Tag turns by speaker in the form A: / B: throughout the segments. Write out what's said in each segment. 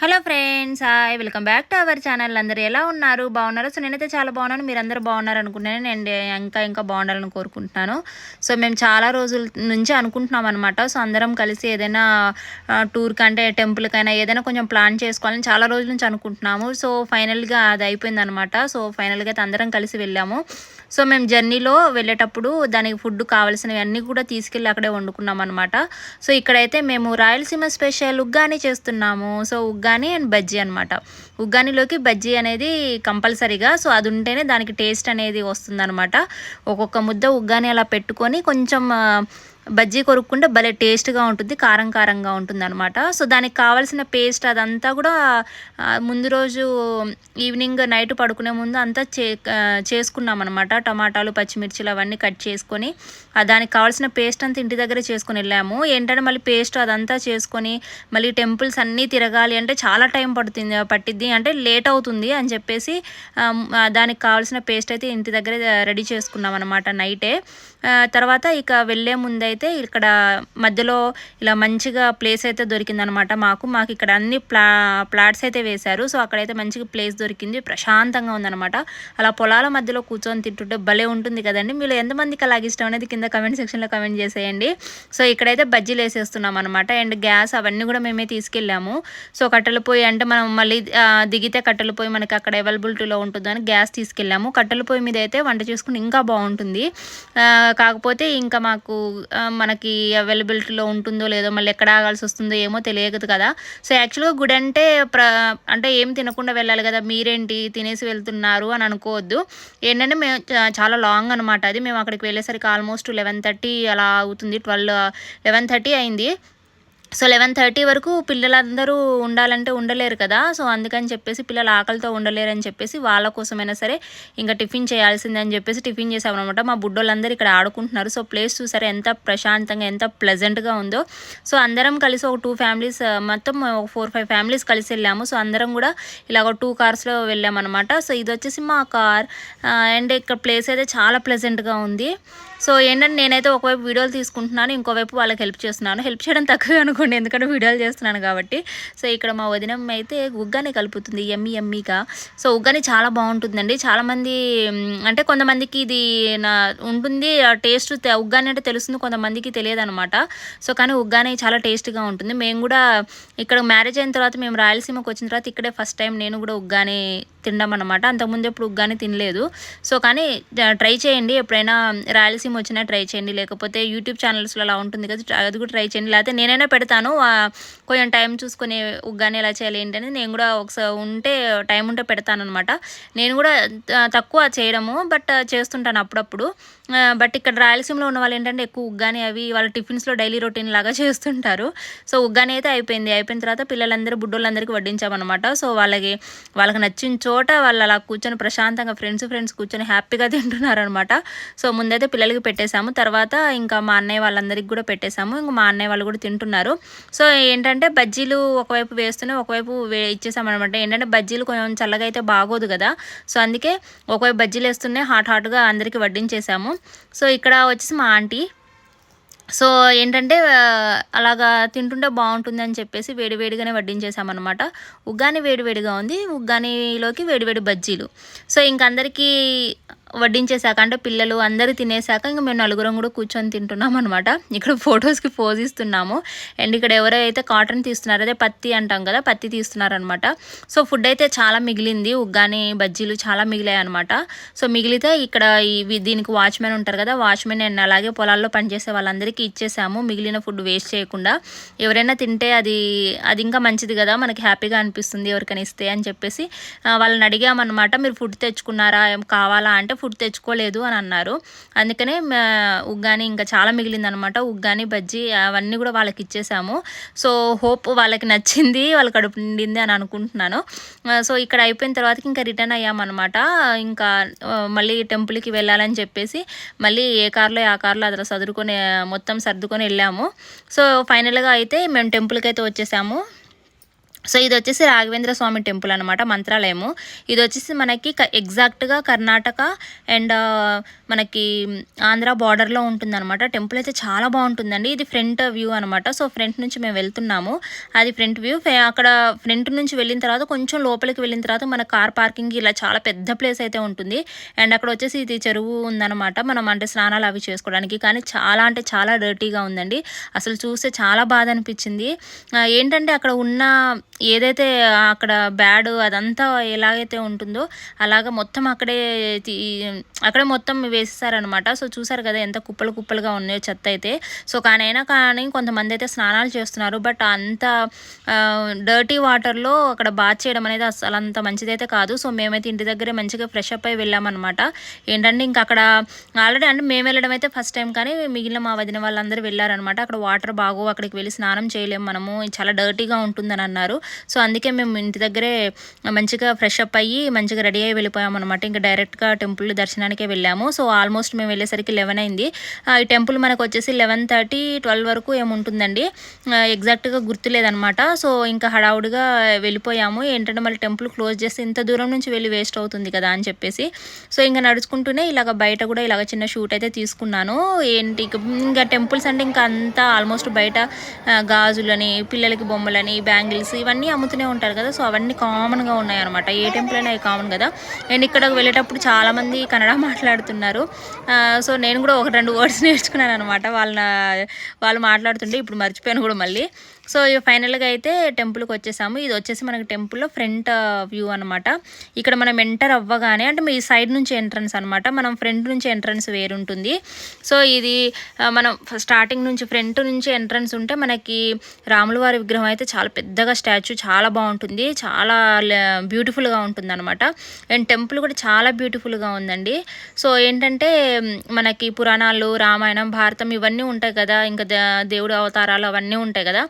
A: Hello friends hi. Welcome back to our channel. అందరూ ఎలా ఉన్నారు? బాగున్నారు? సో నేనైతే చాలా బాగున్నాను. మీరు బాగున్నారు అనుకుంటున్నాను. నేను ఇంకా ఇంకా బాగుండాలని కోరుకుంటున్నాను. సో మేము చాలా రోజుల నుంచి అనుకుంటున్నాం అనమాట సో అందరం కలిసి ఏదైనా టూర్కి అంటే టెంపుల్కైనా ఏదైనా కొంచెం ప్లాన్ చేసుకోవాలని చాలా రోజుల నుంచి అనుకుంటున్నాము. సో ఫైనల్గా అది అయిపోయింది అనమాట సో ఫైనల్గా అయితే అందరం కలిసి వెళ్ళాము. సో మేము జర్నీలో వెళ్ళేటప్పుడు దానికి ఫుడ్ కావాల్సినవి అన్నీ కూడా తీసుకెళ్ళి అక్కడే వండుకున్నాం అనమాట సో ఇక్కడైతే మేము రాయలసీమ స్పెషల్ ఉగ్గాని చేస్తున్నాము. సో ఉగ్గాని అండ్ బజ్జీ అనమాట ఉగ్గానిలోకి బజ్జీ అనేది కంపల్సరీగా సో అది ఉంటేనే దానికి టేస్ట్ అనేది వస్తుందన్నమాట. ఒక్కొక్క ముద్ద ఉగ్గాని అలా పెట్టుకొని కొంచెం బజ్జీ కొరుక్కుంటే భలే టేస్ట్గా ఉంటుంది కారం కారంగా ఉంటుంది అనమాట సో దానికి కావాల్సిన పేస్ట్ అదంతా కూడా ముందు రోజు ఈవినింగ్ నైట్ పడుకునే ముందు అంతా చే చేసుకున్నాం అనమాట టమాటాలు పచ్చిమిర్చిలు అవన్నీ కట్ చేసుకొని దానికి కావాల్సిన పేస్ట్ అంతా ఇంటి దగ్గరే చేసుకొని వెళ్ళాము. ఏంటంటే మళ్ళీ పేస్ట్ అదంతా చేసుకొని మళ్ళీ టెంపుల్స్ అన్నీ తిరగాలి అంటే చాలా టైం పడుతుంది పట్టిద్ది. అంటే లేట్ అవుతుంది అని చెప్పేసి దానికి కావాల్సిన పేస్ట్ అయితే ఇంటి దగ్గరే రెడీ చేసుకున్నాం అనమాట నైటే తర్వాత ఇక వెళ్ళే ముందైతే ఇక్కడ మధ్యలో ఇలా మంచిగా ప్లేస్ అయితే దొరికిందనమాట మాకు. మాకు ఇక్కడ అన్ని ప్లా ప్లాట్స్ అయితే వేశారు. సో అక్కడైతే మంచిగా ప్లేస్ దొరికింది ప్రశాంతంగా ఉందన్నమాట. అలా పొలాల మధ్యలో కూర్చొని తింటుంటే భలే ఉంటుంది కదండి. మీరు ఎంతమందికి అలాగే ఇష్టం అనేది కింద కమెంట్ సెక్షన్లో కమెంట్ చేసేయండి. సో ఇక్కడైతే బజ్జీలు వేసేస్తున్నాం అనమాట అండ్ గ్యాస్ అవన్నీ కూడా మేమే తీసుకెళ్ళాము. సో కట్టెల పొయ్యి అంటే మనం మళ్ళీ దిగితే కట్టెల పొయ్యి మనకి అక్కడ అవైలబిలిటీలో ఉంటుందని గ్యాస్ తీసుకెళ్ళాము. కట్టెల పొయ్యి మీద అయితే వంట చేసుకుని ఇంకా బాగుంటుంది. కాకపోతే ఇంకా మాకు మనకి అవైలబిలిటీలో ఉంటుందో లేదో మళ్ళీ ఎక్కడ ఆగాల్సి వస్తుందో ఏమో తెలియదు కదా. సో యాక్చువల్గా గుడి అంటే ప్ర అంటే ఏం తినకుండా వెళ్ళాలి కదా. మీ మీరేంటి తినేసి వెళ్తున్నారు అని అనుకోవద్దు. ఏంటంటే మేము చాలా లాంగ్ అనమాట అది. మేము అక్కడికి వెళ్ళేసరికి ఆల్మోస్ట్ లెవెన్ థర్టీ అలా అవుతుంది. ట్వెల్వ్ లెవెన్ థర్టీ అయింది. సో లెవెన్ థర్టీ వరకు పిల్లలందరూ ఉండాలంటే ఉండలేరు కదా. సో అందుకని చెప్పేసి పిల్లలు ఆకలితో ఉండలేరు అని చెప్పేసి వాళ్ళ కోసమైనా సరే ఇంకా టిఫిన్ చేయాల్సిందే అని చెప్పేసి టిఫిన్ చేసామన్నమాట. మా బుడ్డోళ్ళందరూ ఇక్కడ ఆడుకుంటున్నారు. సో ప్లేస్ చూసారా ఎంత ప్రశాంతంగా ఎంత ప్లెజెంట్గా ఉందో. సో అందరం కలిసి ఒక టూ ఫ్యామిలీస్ మొత్తం ఒక ఫోర్ ఫైవ్ ఫ్యామిలీస్ కలిసి వెళ్ళాము. సో అందరం కూడా ఇలాగ ఒక టూ కార్స్లో వెళ్ళామన్నమాట. సో ఇది వచ్చేసి మా కార్ అండ్ ఇక్కడ ప్లేస్ అయితే చాలా ప్లెజెంట్గా ఉంది. సో ఏంటంటే నేనైతే ఒకవైపు వీడియోలు తీసుకుంటున్నాను ఇంకోవైపు వాళ్ళకి హెల్ప్ చేస్తున్నాను. హెల్ప్ చేయడం తక్కువ అనుకోండి ఎందుకంటే వీడియోలు చేస్తున్నాను కాబట్టి. సో ఇక్కడ మా వదినం అయితే ఉగ్గాని కలుపుతుంది ఎమ్మి ఎమ్మిగా. సో ఉగ్గాని చాలా బాగుంటుందండి. చాలామంది అంటే కొంతమందికి ఇది నా ఉంటుంది ఆ టేస్ట్ ఉగ్గాని అంటే తెలుస్తుంది కొంతమందికి తెలియదు అనమాట సో కానీ ఉగ్గాని చాలా టేస్ట్గా ఉంటుంది. మేము కూడా ఇక్కడ మ్యారేజ్ అయిన తర్వాత మేము రాయలసీమకి వచ్చిన తర్వాత ఇక్కడే ఫస్ట్ టైం నేను కూడా ఉగ్గాని తినడం అనమాట అంతకుముందు ఎప్పుడు ఉగ్గాని తినలేదు. సో కానీ ట్రై చేయండి. ఎప్పుడైనా రాయలసీమ వచ్చినా ట్రై చేయండి. లేకపోతే యూట్యూబ్ ఛానల్స్లో అలా ఉంటుంది కదా అది కూడా ట్రై చేయండి. లేకపోతే నేనైనా పెడతాను. కొంచెం టైం చూసుకొని ఉగ్గాని ఎలా చేయాలి ఏంటని నేను కూడా ఒకసారి ఉంటే టైం ఉంటే పెడతాను అనమాట నేను కూడా తక్కువ చేయడము బట్ చేస్తుంటాను అప్పుడప్పుడు. బట్ ఇక్కడ రాయలసీమలో ఉన్న వాళ్ళు ఏంటంటే ఎక్కువ ఉగ్గాని అవి వాళ్ళ టిఫిన్స్లో డైలీ రొటీన్ లాగా చేస్తుంటారు. సో ఉగ్గాని అయితే అయిపోయింది. అయిపోయిన తర్వాత పిల్లలందరూ బుడ్డోళ్ళందరికీ వడ్డించామన్నమాట. సో వాళ్ళకి వాళ్ళకి నచ్చిన చోట వాళ్ళు అలా కూర్చొని ప్రశాంతంగా ఫ్రెండ్స్ ఫ్రెండ్స్ కూర్చొని హ్యాపీగా తింటున్నారనమాట సో ముందైతే పిల్లలకి పెట్టేశాము. తర్వాత ఇంకా మా అన్నయ్య వాళ్ళందరికీ కూడా పెట్టేశాము. ఇంకా మా అన్నయ్య వాళ్ళు కూడా తింటున్నారు. సో ఏంటంటే బజ్జీలు ఒకవైపు వేస్తూనే ఒకవైపు వే ఇచ్చేసామన్నమాట. ఏంటంటే బజ్జీలు కొంచెం చల్లగా అయితే బాగోదు కదా. సో అందుకే ఒకవైపు బజ్జీలు వేస్తూనే హాట్ హాట్గా అందరికీ వడ్డించేసాము సో ఇక్కడ వచ్చేసి మా ఆంటీ. సో ఏంటంటే అలాగా తింటుంటే బాగుంటుంది అని చెప్పేసి వేడివేడిగానే వడ్డించేసామన్నమాట. ఉగ్గాని వేడివేడిగా ఉంది ఉగ్గానిలోకి వేడివేడి బజ్జీలు. సో ఇంక అందరికీ వడ్డించేశాక అంటే పిల్లలు అందరూ తినేసాక ఇంక మేము నలుగురం కూడా కూర్చొని తింటున్నాం అనమాట ఇక్కడ ఫొటోస్కి పోజ్ ఇస్తున్నాము. అండ్ ఇక్కడ ఎవరైతే కాటన్ తీస్తున్నారో అదే పత్తి అంటాం కదా పత్తి తీస్తున్నారనమాట సో ఫుడ్ అయితే చాలా మిగిలింది. ఉగ్గాని బజ్జీలు చాలా మిగిలాయి అనమాట సో మిగిలితే ఇక్కడ ఇవి దీనికి వాచ్మెన్ ఉంటారు కదా వాచ్మెన్ అండ్ అలాగే పొలాల్లో పనిచేసే వాళ్ళందరికీ ఇచ్చేసాము. మిగిలిన ఫుడ్ వేస్ట్ చేయకుండా. ఎవరైనా తింటే అది అది ఇంకా మంచిది కదా మనకి హ్యాపీగా అనిపిస్తుంది ఎవరికైనా ఇస్తే అని చెప్పేసి వాళ్ళని అడిగామన్నమాట. మీరు ఫుడ్ తెచ్చుకున్నారా? ఏం కావాలా? అంటే ఫుడ్ తెచ్చుకోలేదు అని అన్నారు. అందుకనే ఉగ్గాని ఇంకా చాలా మిగిలిందనమాట. ఉగ్గాని బజ్జీ అవన్నీ కూడా వాళ్ళకి ఇచ్చేసాము. సో హోప్ వాళ్ళకి నచ్చింది వాళ్ళ కడుపు నిండింది అని అనుకుంటున్నాను. సో ఇక్కడ అయిపోయిన తర్వాత ఇంకా రిటర్న్ అయ్యామన్నమాట ఇంకా మళ్ళీ టెంపుల్కి వెళ్ళాలని చెప్పేసి మళ్ళీ ఏ కార్లో ఆ కార్లో అతను సదురుకొని మొత్తం సర్దుకొని వెళ్ళాము. సో ఫైనల్గా అయితే మేము టెంపుల్కి అయితే వచ్చేసాము. సో ఇది వచ్చేసి రాఘవేంద్ర స్వామి టెంపుల్ అనమాట మంత్రాలయము. ఇది వచ్చేసి మనకి ఎగ్జాక్ట్గా కర్ణాటక అండ్ మనకి ఆంధ్ర బార్డర్లో ఉంటుందన్నమాట. టెంపుల్ అయితే చాలా బాగుంటుందండి. ఇది ఫ్రంట్ వ్యూ అనమాట సో ఫ్రంట్ నుంచి మేము వెళ్తున్నాము. అది ఫ్రంట్ వ్యూ. అక్కడ ఫ్రంట్ నుంచి వెళ్ళిన తర్వాత కొంచెం లోపలికి వెళ్ళిన తర్వాత మన కార్ పార్కింగ్ ఇలా చాలా పెద్ద ప్లేస్ అయితే ఉంటుంది. అండ్ అక్కడ వచ్చేసి ఇది చెరువు ఉందన్నమాట. మనం అంటే స్నానాలు అవి చేసుకోవడానికి. కానీ చాలా అంటే చాలా డర్టీగా ఉందండి. అసలు చూస్తే చాలా బాధ అనిపించింది. ఏంటంటే అక్కడ ఉన్న ఏదైతే అక్కడ బ్యాడ్ అదంతా ఎలాగైతే ఉంటుందో అలాగ మొత్తం అక్కడే అక్కడే మొత్తం వేసేసారనమాట సో చూసారు కదా ఎంత కుప్పలు కుప్పలుగా ఉన్నాయో చెత్త అయితే సో కానైనా కానీ కొంతమంది అయితే స్నానాలు చేస్తున్నారు. బట్ అంత డర్టీ వాటర్లో అక్కడ బాత్ చేయడం అనేది అసలు అంత మంచిదైతే కాదు. సో మేమైతే ఇంటి దగ్గరే మంచిగా ఫ్రెష్ అప్ అయి వెళ్ళామన్నమాట. ఏంటంటే ఇంకా అక్కడ ఆల్రెడీ అంటే మేము వెళ్ళడం అయితే ఫస్ట్ టైం కానీ మిగిలిన మా వదిన వాళ్ళందరూ వెళ్ళారనమాట అక్కడ వాటర్ బాగో అక్కడికి వెళ్ళి స్నానం చేయలేము మనము. చాలా డర్టీగా ఉంటుందని అన్నారు. సో అందుకే మేము ఇంటి దగ్గరే మంచిగా ఫ్రెష్ అప్ అయ్యి మంచిగా రెడీ అయ్యి వెళ్ళిపోయాం అనమాట ఇంకా డైరెక్ట్గా టెంపుల్ దర్శనానికే వెళ్ళాము. సో ఆల్మోస్ట్ మేము వెళ్ళేసరికి లెవెన్ అయింది. ఈ టెంపుల్ మనకు వచ్చేసి లెవెన్ థర్టీ ట్వెల్వ్ వరకు ఏముంటుందండి ఎగ్జాక్ట్గా గుర్తులేదనమాట సో ఇంకా హడావుడిగా వెళ్ళిపోయాము. ఏంటంటే మళ్ళీ టెంపుల్ క్లోజ్ చేస్తే ఇంత దూరం నుంచి వెళ్ళి వేస్ట్ అవుతుంది కదా అని చెప్పేసి. సో ఇంకా నడుచుకుంటూనే ఇలాగ బయట కూడా ఇలాగ చిన్న షూట్ అయితే తీసుకున్నాను. ఏంటి ఇంకా టెంపుల్స్ అంటే ఇంకా అంతా ఆల్మోస్ట్ బయట గాజులని పిల్లలకి బొమ్మలని బ్యాంగిల్స్ ఇవన్నీ అమ్ముతూనే ఉంటారు కదా సో అవన్నీ కామన్గా ఉన్నాయి అనమాట ఏ టెంపుల్ అయినా కామన్ కదా. నేను ఇక్కడికి వెళ్ళేటప్పుడు చాలామంది కన్నడ మాట్లాడుతున్నారు. సో నేను కూడా ఒక రెండు వర్డ్స్ నేర్చుకున్నాను అనమాట వాళ్ళ వాళ్ళు మాట్లాడుతుంటే ఇప్పుడు మర్చిపోయాను కూడా మళ్ళీ. సో ఫైనల్గా అయితే టెంపుల్కి వచ్చేసాము. ఇది వచ్చేసి మనకి టెంపుల్లో ఫ్రంట్ వ్యూ అనమాట ఇక్కడ మనం ఎంటర్ అవ్వగానే అంటే మీ సైడ్ నుంచి ఎంట్రన్స్ అనమాట మనం ఫ్రంట్ నుంచి ఎంట్రన్స్ వేరుంటుంది. సో ఇది uh, మనం స్టార్టింగ్ నుంచి ఫ్రంట్ నుంచి ఎంట్రన్స్ ఉంటే మనకి రాముల వారి విగ్రహం అయితే చాలా పెద్దగా స్టాచ్యూ చాలా బాగుంటుంది. చాలా బ్యూటిఫుల్గా ఉంటుంది అనమాట అండ్ టెంపుల్ కూడా చాలా బ్యూటిఫుల్గా ఉందండి. సో ఏంటంటే um, మనకి పురాణాలు రామాయణం భారతం ఇవన్నీ ఉంటాయి కదా. ఇంకా దేవుడు అవతారాలు అవన్నీ ఉంటాయి కదా.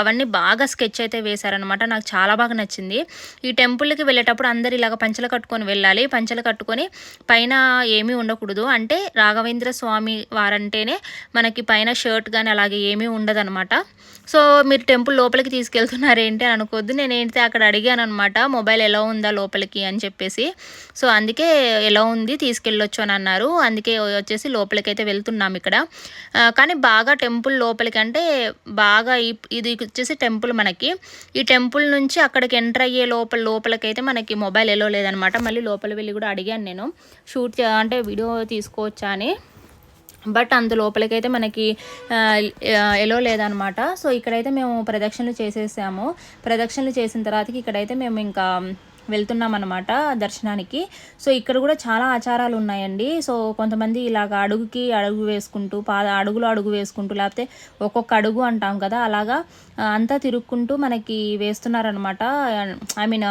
A: అవన్నీ బాగా స్కెచ్ అయితే వేశారనమాట నాకు చాలా బాగా నచ్చింది. ఈ టెంపుల్కి వెళ్ళేటప్పుడు అందరు ఇలాగ పంచలు కట్టుకొని వెళ్ళాలి. పంచలు కట్టుకొని పైన ఏమీ ఉండకూడదు. అంటే రాఘవేంద్ర స్వామి వారంటేనే మనకి పైన షర్ట్ కానీ అలాగే ఏమీ ఉండదనమాట సో మీరు టెంపుల్ లోపలికి తీసుకెళ్తున్నారేంటి అని అనుకోవద్దు. నేను అక్కడ అడిగాను అనమాట మొబైల్ ఎలా ఉందా లోపలికి అని చెప్పేసి. సో అందుకే ఎలా ఉంది తీసుకెళ్ళొచ్చు అని అన్నారు. అందుకే వచ్చేసి లోపలికి అయితే వెళ్తున్నాం ఇక్కడ. కానీ బాగా టెంపుల్ లోపలికి అంటే బాగా ఇది వచ్చేసి టెంపుల్ మనకి. ఈ టెంపుల్ నుంచి అక్కడికి ఎంటర్ అయ్యే లోపల లోపలికైతే మనకి మొబైల్ ఎలో లేదనమాట. మళ్ళీ లోపల వెళ్ళి కూడా అడిగాను నేను. షూట్ అంటే వీడియో తీసుకోవచ్చా అని. బట్ అందు లోపలికైతే మనకి ఎలో లేదనమాట. సో ఇక్కడైతే మేము ప్రదక్షిణలు చేసేసాము. ప్రదక్షిణలు చేసిన తర్వాతకి ఇక్కడైతే మేము ఇంకా వెళ్తున్నాం అనమాట దర్శనానికి. సో ఇక్కడ కూడా చాలా ఆచారాలు ఉన్నాయండి. సో కొంతమంది ఇలాగ అడుగుకి అడుగు వేసుకుంటూ పాద అడుగులో అడుగు వేసుకుంటూ లేకపోతే ఒక్కొక్క అడుగు అంటాం కదా అలాగా అంతా తిరుక్కుంటూ మనకి వేస్తున్నారనమాట ఐ మీన్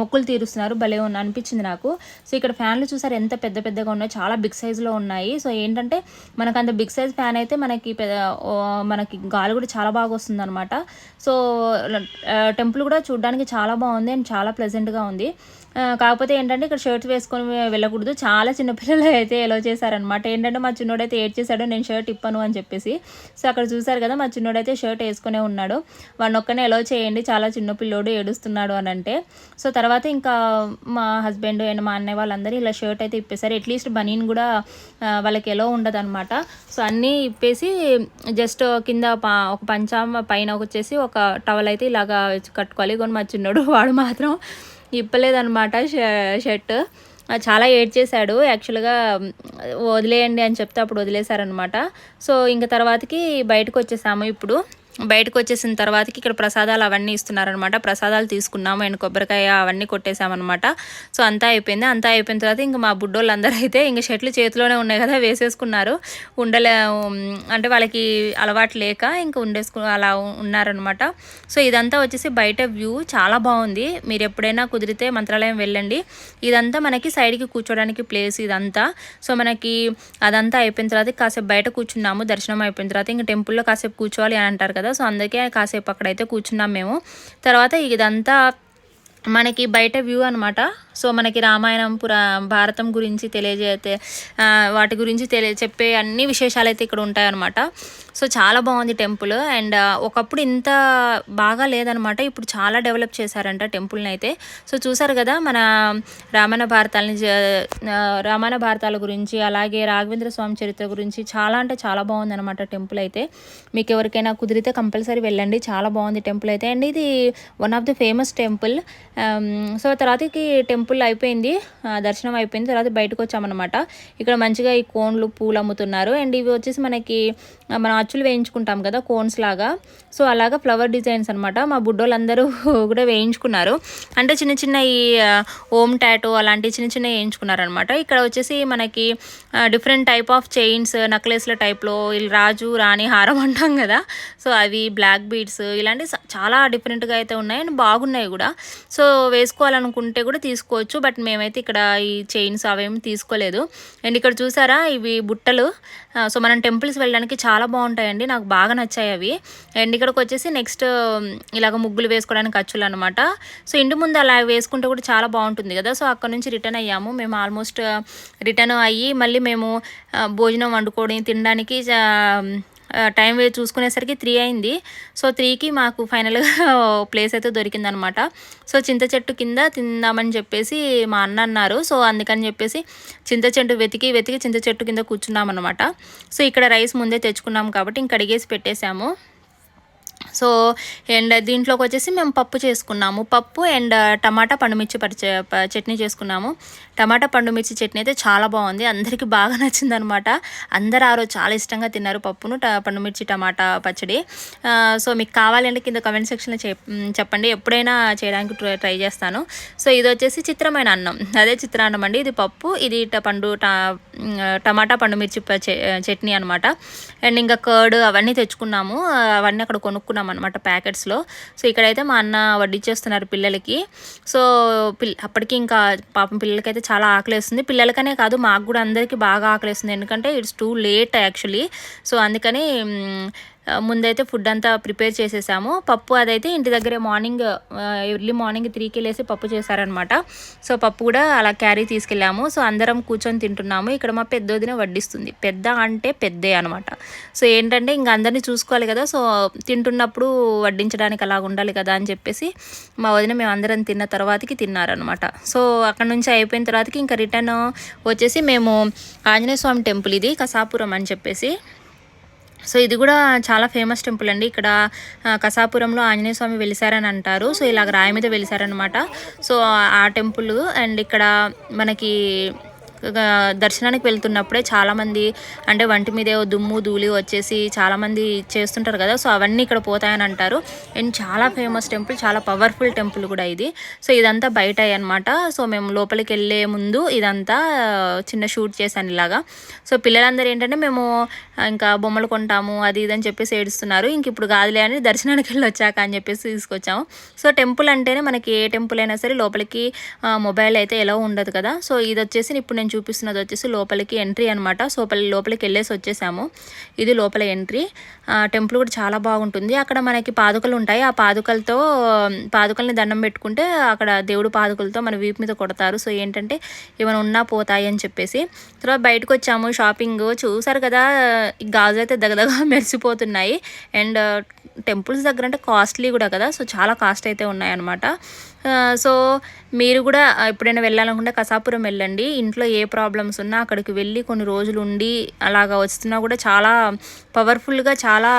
A: మొక్కులు తీరుస్తున్నారు. భలే ఉన్న అనిపించింది నాకు. సో ఇక్కడ ఫ్యాన్లు చూసారు? ఎంత పెద్ద పెద్దగా ఉన్నాయో. చాలా బిగ్ సైజులో ఉన్నాయి. సో ఏంటంటే మనకు అంత బిగ్ సైజ్ ఫ్యాన్ అయితే మనకి మనకి గాలి కూడా చాలా బాగా వస్తుంది అనమాట సో టెంపుల్ కూడా చూడడానికి చాలా బాగుంది అండ్ చాలా ప్లెజెంట్గా ఉంది. కాకపోతే ఏంటంటే ఇక్కడ షర్ట్స్ వేసుకొని వెళ్ళకూడదు. చాలా చిన్నపిల్లలు అయితే ఎలా చేశారనమాట ఏంటంటే మా చిన్నోడైతే ఏడ్ చేశాడు నేను షర్ట్ ఇప్పను అని చెప్పేసి. సో అక్కడ చూశారు కదా మా చిన్నోడైతే షర్ట్ వేసుకునే ఉన్నాడు. వాడిని ఒక్కనే ఎలా చేయండి చాలా చిన్న పిల్లోడు ఏడుస్తున్నాడు అని అంటే. సో తర్వాత ఇంకా మా హస్బెండ్ అండ్ మా అన్నయ్య వాళ్ళందరూ ఇలా షర్ట్ అయితే ఇప్పేశారు. అట్లీస్ట్ బనీన్ కూడా వాళ్ళకి ఎలా ఉండదు అనమాట సో అన్నీ ఇప్పేసి జస్ట్ కింద ఒక పంచామ పైన వచ్చేసి ఒక టవల్ అయితే ఇలాగా కట్టుకోవాలి. కొని మా చిన్నోడు వాడు మాత్రం ఇప్పలేదనమాట షర్ట్. చాలా ఏడ్ చేశాడు యాక్చువల్గా వదిలేయండి అని చెప్తే అప్పుడు వదిలేశారనమాట సో ఇంక తర్వాతకి బయటకు వచ్చేసాము ఇప్పుడు. బయటకు వచ్చేసిన తర్వాతకి ఇక్కడ ప్రసాదాలు అవన్నీ ఇస్తున్నారనమాట. ప్రసాదాలు తీసుకున్నాము అండ్ కొబ్బరికాయ అవన్నీ కొట్టేశామన్నమాట సో అంతా అయిపోయింది. అంతా అయిపోయిన తర్వాత ఇంకా మా బుడ్డోళ్ళందరూ అయితే ఇంకా షర్ట్లు చేతిలోనే ఉన్నాయి కదా వేసేసుకున్నారు. ఉండలే అంటే వాళ్ళకి అలవాటు లేక ఇంకా ఉండేసుకు అలా ఉన్నారనమాట. సో ఇదంతా వచ్చేసి బయట వ్యూ చాలా బాగుంది. మీరు ఎప్పుడైనా కుదిరితే మంత్రాలయం వెళ్ళండి. ఇదంతా మనకి సైడ్కి కూర్చోడానికి ప్లేస్ ఇదంతా. సో మనకి అదంతా అయిపోయిన తర్వాత కాసేపు బయట కూర్చున్నాము దర్శనం అయిపోయిన తర్వాత ఇంకా టెంపుల్లో కాసేపు కూర్చోవాలి అని అంటారు కదా. సో అందుకే కాసేపు అక్కడైతే కూర్చున్నాం మేము. తర్వాత ఇదంతా మనకి బయట వ్యూ అనమాట సో మనకి రామాయణం పురా భారతం గురించి తెలియజేతే వాటి గురించి తెలియ చెప్పే అన్ని విశేషాలు అయితే ఇక్కడ ఉంటాయన్నమాట. సో చాలా బాగుంది టెంపుల్. అండ్ ఒకప్పుడు ఇంత బాగా లేదనమాట ఇప్పుడు చాలా డెవలప్ చేశారంట టెంపుల్ని అయితే సో చూసారు కదా మన రామాయణ భారతాలని రామాయణ భారతాల గురించి అలాగే రాఘవేంద్ర స్వామి చరిత్ర గురించి చాలా అంటే చాలా బాగుంది అనమాట టెంపుల్ అయితే మీకు ఎవరికైనా కుదిరితే కంపల్సరీ వెళ్ళండి. చాలా బాగుంది టెంపుల్ అయితే అండ్ ఇది one of the famous temple. So తర్వాతకి టెంపుల్ టెంపుల్ అయిపోయింది. దర్శనం అయిపోయింది. తర్వాత బయటకు వచ్చామన్నమాట. ఇక్కడ మంచిగా ఈ కోన్లు పూలు అమ్ముతున్నారు. అండ్ ఇవి వచ్చేసి మనకి మన అచ్చులు వేయించుకుంటాం కదా కోన్స్ లాగా. సో అలాగా ఫ్లవర్ డిజైన్స్ అనమాట మా బుడ్డోళ్ళందరూ కూడా వేయించుకున్నారు. అంటే చిన్న చిన్న ఈ ఓమ్ టాటో అలాంటి చిన్న చిన్న వేయించుకున్నారనమాట ఇక్కడ వచ్చేసి మనకి డిఫరెంట్ టైప్ ఆఫ్ చైన్స్ నక్లెస్ల టైప్లో రాజు రాణి హారం అంటాం కదా. సో అవి బ్లాక్ బీడ్స్ ఇలాంటి చాలా డిఫరెంట్గా అయితే ఉన్నాయి. అండ్ బాగున్నాయి కూడా. సో వేసుకోవాలనుకుంటే కూడా తీసుకోవచ్చు బట్ మేమైతే ఇక్కడ ఈ చైన్స్ అవేమి తీసుకోలేదు. అండ్ ఇక్కడ చూసారా ఇవి బుట్టలు. సో మనం టెంపుల్స్ వెళ్ళడానికి చాలా బాగుంటాయండి నాకు బాగా నచ్చాయి అవి. అండ్ ఇక్కడికి వచ్చేసి నెక్స్ట్ ఇలాగ ముగ్గులు వేసుకోవడానికి ఖర్చులు అనమాట సో ఇంటి ముందు అలా వేసుకుంటే కూడా చాలా బాగుంటుంది కదా. సో అక్కడ నుంచి రిటర్న్ అయ్యాము. మేము ఆల్మోస్ట్ రిటర్న్ అయ్యి మళ్ళీ మేము భోజనం వండుకోవడం తినడానికి టైం వే చూసుకునేసరికి త్రీ అయింది. సో త్రీకి మాకు ఫైనల్గా ప్లేస్ అయితే దొరికిందనమాట. సో చింత చెట్టు కింద తిందామని చెప్పేసి మా అన్న అన్నారు. సో అందుకని చెప్పేసి చింత చెట్టు వెతికి వెతికి చింత చెట్టు కింద కూర్చున్నాం అనమాట సో ఇక్కడ రైస్ ముందే తెచ్చుకున్నాం కాబట్టి ఇంక అడిగేసి పెట్టేశాము. సో అండ్ దీంట్లోకి వచ్చేసి మేము పప్పు చేసుకున్నాము. పప్పు అండ్ టమాటా పండుమిర్చి పరిచ ప- చట్నీ చేసుకున్నాము. టమాటా పండుమిర్చి చట్నీ అయితే చాలా బాగుంది. అందరికీ బాగా నచ్చింది అనమాట అందరు ఆ రోజు చాలా ఇష్టంగా తిన్నారు పప్పును ట పండుమిర్చి టమాటా పచ్చడి. సో మీకు కావాలంటే కింద కమెంట్ సెక్షన్లో చెప్ చెప్పండి. ఎప్పుడైనా చేయడానికి ట్రై ట్రై చేస్తాను. సో ఇది వచ్చేసి చిత్రమైన అన్నం. అదే చిత్రాన్నం అండి. ఇది పప్పు ఇది ట- పండు ట- టమాటా పండుమిర్చి ప- చ- చట్నీ అనమాట. అండ్ ఇంకా కర్డ్ అవన్నీ తెచ్చుకున్నాము. అవన్నీ అక్కడ కొనుక్కున్నాం అనమాట ప్యాకెట్స్లో. సో ఇక్కడైతే మా అన్న వడ్డించేస్తున్నారు పిల్లలకి. సో పిల్ అప్పటికి ఇంకా పాపం పిల్లలకైతే చాలా ఆకలేస్తుంది. పిల్లలకనే కాదు మాకు కూడా అందరికీ బాగా ఆకలేస్తుంది. ఎందుకంటే it's too late actually. So అందుకని ముందైతే ఫుడ్ అంతా ప్రిపేర్ చేసేసాము. పప్పు అదైతే ఇంటి దగ్గరే మార్నింగ్ ఎర్లీ మార్నింగ్ త్రీకి వెళ్ళేసి పప్పు చేశారనమాట సో పప్పు కూడా అలా క్యారీ తీసుకెళ్ళాము. సో అందరం కూర్చొని తింటున్నాము. ఇక్కడ మా పెద్ద వదిన వడ్డిస్తుంది. పెద్ద అంటే పెద్దే అనమాట సో ఏంటంటే ఇంకా అందరినీ చూసుకోవాలి కదా. సో తింటున్నప్పుడు వడ్డించడానికి అలా ఉండాలి కదా అని చెప్పేసి మా వదిన మేము అందరం తిన్న తర్వాతకి తిన్నారనమాట సో అక్కడ నుంచి అయిపోయిన తర్వాతకి ఇంకా రిటర్న్ వచ్చేసి మేము ఆంజనేయ స్వామి టెంపుల్ ఇది కసాపురం అని చెప్పేసి సో ఇది కూడా చాలా ఫేమస్ టెంపుల్ అండి. ఇక్కడ కసాపురంలో ఆంజనేయ స్వామి వెలిసారని అంటారు. సో ఇలాగ రాయి మీద వెలిసారనమాట సో ఆ టెంపుల్ అండ్ ఇక్కడ మనకి దర్శనానికి వెళ్తున్నప్పుడే చాలామంది అంటే వంటి మీదే దుమ్ము ధూళి వచ్చేసి చాలామంది చేస్తుంటారు కదా. సో అవన్నీ ఇక్కడ పోతాయని అంటారు. అండ్ చాలా ఫేమస్ టెంపుల్ చాలా పవర్ఫుల్ టెంపుల్ కూడా ఇది. సో ఇదంతా బయట అనమాట సో మేము లోపలికి వెళ్ళే ముందు ఇదంతా చిన్న షూట్ చేశాను ఇలాగా. సో పిల్లలందరూ ఏంటంటే మేము ఇంకా బొమ్మలు కొంటాము అది ఇది అని చెప్పేసి ఏడుస్తున్నారు. ఇంక ఇప్పుడు కాదులే అని దర్శనానికి వెళ్ళి వచ్చాక అని చెప్పేసి తీసుకొచ్చాము. సో టెంపుల్ అంటేనే మనకి ఏ టెంపుల్ అయినా సరే లోపలికి మొబైల్ అయితే ఎలా ఉండదు కదా. సో ఇది వచ్చేసి ఇప్పుడు నేను చూపిస్తున్నది వచ్చేసి లోపలికి ఎంట్రీ అనమాట సో లోపలికి వెళ్ళేసి వచ్చేసాము. ఇది లోపల ఎంట్రీ. ఆ, టెంపుల్ కూడా చాలా బాగుంటుంది. అక్కడ మనకి పాదుకలు ఉంటాయి. ఆ పాదుకలతో పాదుకల్ని దండం పెట్టుకుంటే అక్కడ దేవుడు పాదుకలతో మన వీపు మీద కొడతారు. సో ఏంటంటే ఏమైనా ఉన్నా పోతాయి అని చెప్పేసి. తర్వాత బయటకు వచ్చాము. షాపింగ్. చూసారు కదా గాజు అయితే దగదగా మెరిసిపోతున్నాయి. అండ్ టెంపుల్స్ దగ్గర అంటే కాస్ట్లీ కూడా కదా. సో చాలా కాస్ట్ అయితే ఉన్నాయన్నమాట. సో మీరు కూడా ఎప్పుడైనా వెళ్ళాలనుకుంటే కసాపురం వెళ్ళండి. ఇంట్లో ఏ ప్రాబ్లమ్స్ ఉన్నా అక్కడికి వెళ్ళి కొన్ని రోజులు ఉండి అలాగా వస్తున్నా కూడా చాలా పవర్ఫుల్గా చాలా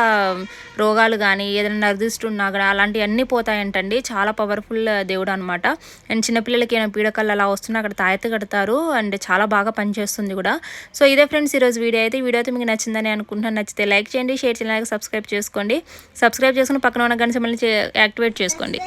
A: రోగాలు కానీ ఏదైనా నర్దిస్తున్నా ఉన్నా కూడా అలాంటివన్నీ పోతాయంటండి. చాలా పవర్ఫుల్ దేవుడు అనమాట అండ్ చిన్నపిల్లలకి ఏమైనా పీడకలు అలా వస్తున్నా అక్కడ తాయెత్తు కడతారు. అండ్ చాలా బాగా పనిచేస్తుంది కూడా. సో ఇదే ఫ్రెండ్స్ ఈరోజు వీడియో అయితే. వీడియో అయితే మీకు నచ్చిందని అనుకుంటున్నాను. నచ్చితే లైక్ చేయండి షేర్ చేయండి సబ్స్క్రైబ్ చేసుకోండి. సబ్స్క్రైబ్ చేసుకుని పక్కన ఉన్న గంట మళ్ళీ యాక్టివేట్ చేసుకోండి.